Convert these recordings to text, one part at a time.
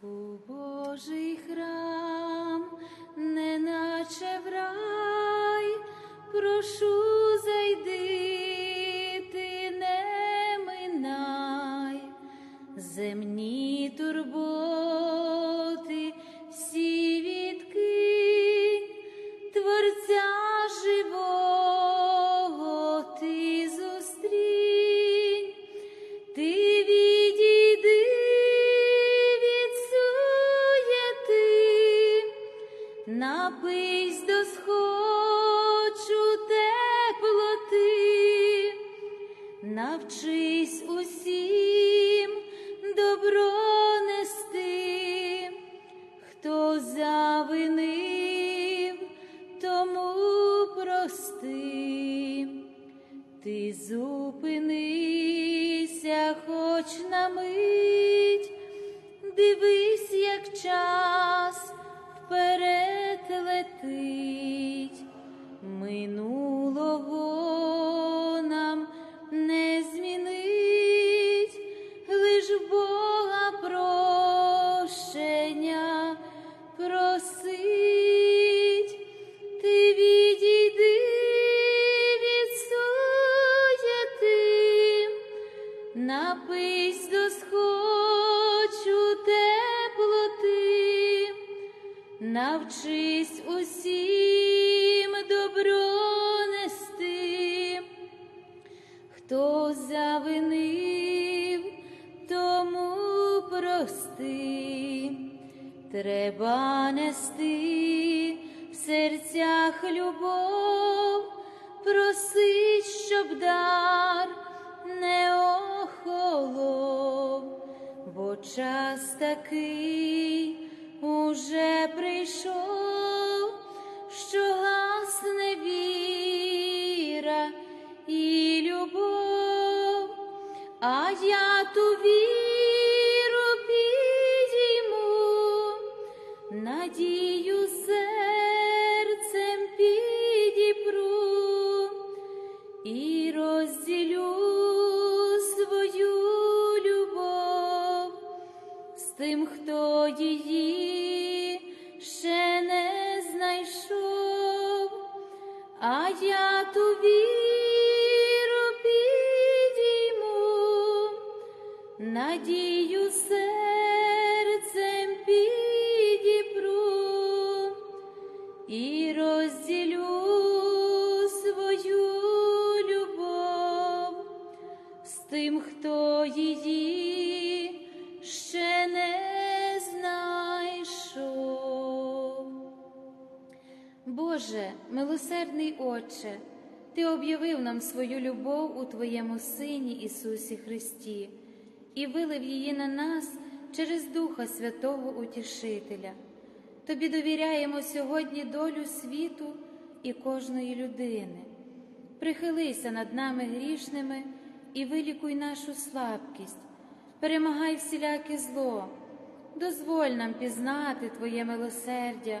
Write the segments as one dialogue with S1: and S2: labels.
S1: У Божий храм, неначе в рай, прошу до схочу теплоти, навчись усім добро нести, хто завинив, тому прости. Ти зупинися хоч на мить, дивись, як час вперед летить, минулого серцях любов, просить, щоб дар не охолов, бо час такий уже прийшов, що гасне віра і любов, а я ту віру підійму, надію тим, хто її Боже, милосердний Отче, Ти об'явив нам свою любов у Твоєму Сині Ісусі Христі і вилив її на нас через Духа Святого Утішителя. Тобі довіряємо сьогодні долю світу і кожної людини. Прихилися над нами грішними і вилікуй нашу слабкість, перемагай всіляке зло, дозволь нам пізнати Твоє милосердя,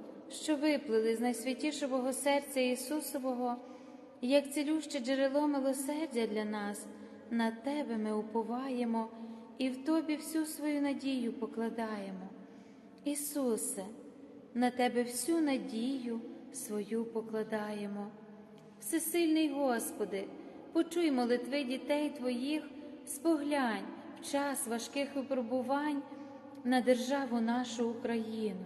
S1: що виплили з найсвятішого серця Ісусового, як цілюще джерело милосердя для нас, на Тебе ми уповаємо і в Тобі всю свою надію покладаємо. Ісусе, на Тебе всю надію свою покладаємо. Всесильний Господи, почуй молитви дітей Твоїх, споглянь в час важких випробувань на державу нашу Україну,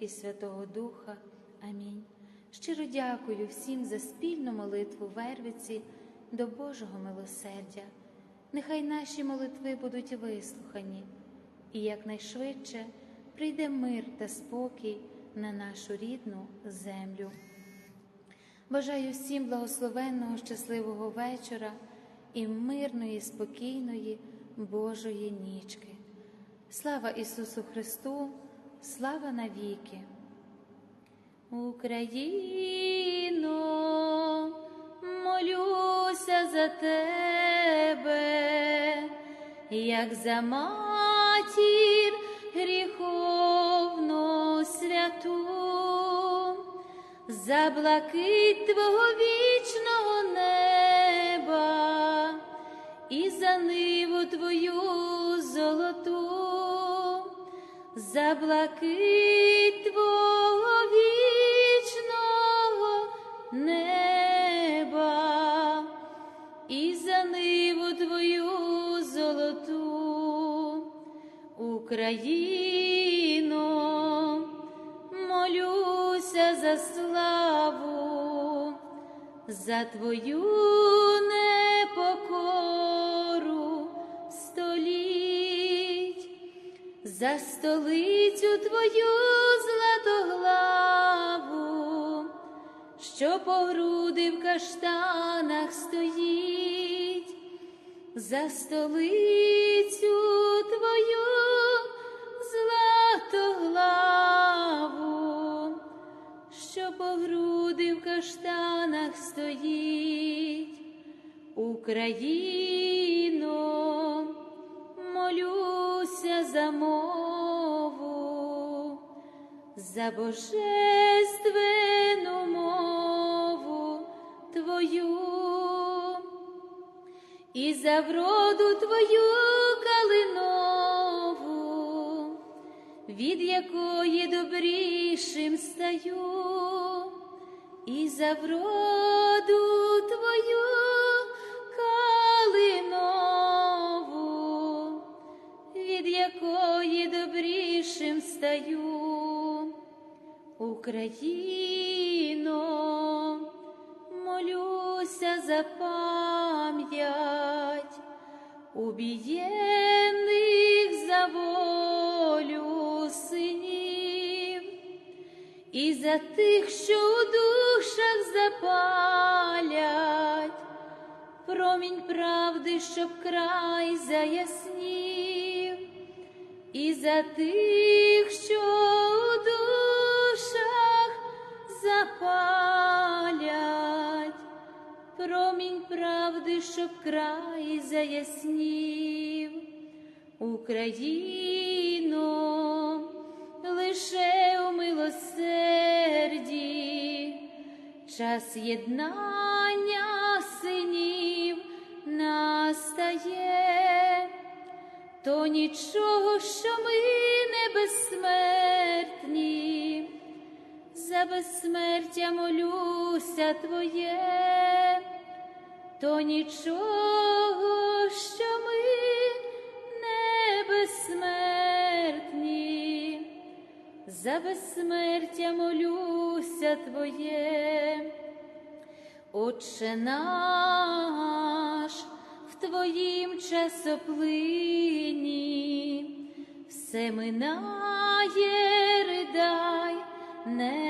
S1: і Святого Духа. Амінь. Щиро дякую всім за спільну молитву Вервиці до Божого милосердя. Нехай наші молитви будуть вислухані, і якнайшвидше прийде мир та спокій на нашу рідну землю. Бажаю всім благословенного, щасливого вечора і мирної, спокійної Божої нічки. Слава Ісусу Христу, слава навіки! Україно, молюся за тебе, як за матір гріховну святу, за блакить Твого вічного неба і за ниву Твою за блакить Твого вічного неба і за ниву Твою золоту, Україно, молюся за славу, за Твою за столицю Твою златоглаву, що по груди в каштанах стоїть, за столицю Твою златоглаву, що по груди в каштанах стоїть, Україно, молюся за мову, за божественну мову Твою і за вроду Твою калинову, від якої добрішим стаю, і за вроду Твою калинову, від якої добрішим стаю, Україно, молюся за пам'ять убієних за волю синів, і за тих, що у душах запалять, промінь правди, щоб край заяснів, і за тих, що у запалять, промінь правди, щоб край заяснів, Україно, лише у милосерді, час єднання синів настає, то нічого, що ми не безсмертні за безсмертя молюся Твоє, то нічого, що ми не безсмертні, за безсмертя молюся Твоє, Отче наш, в Твоїм часоплині все минає, ридай не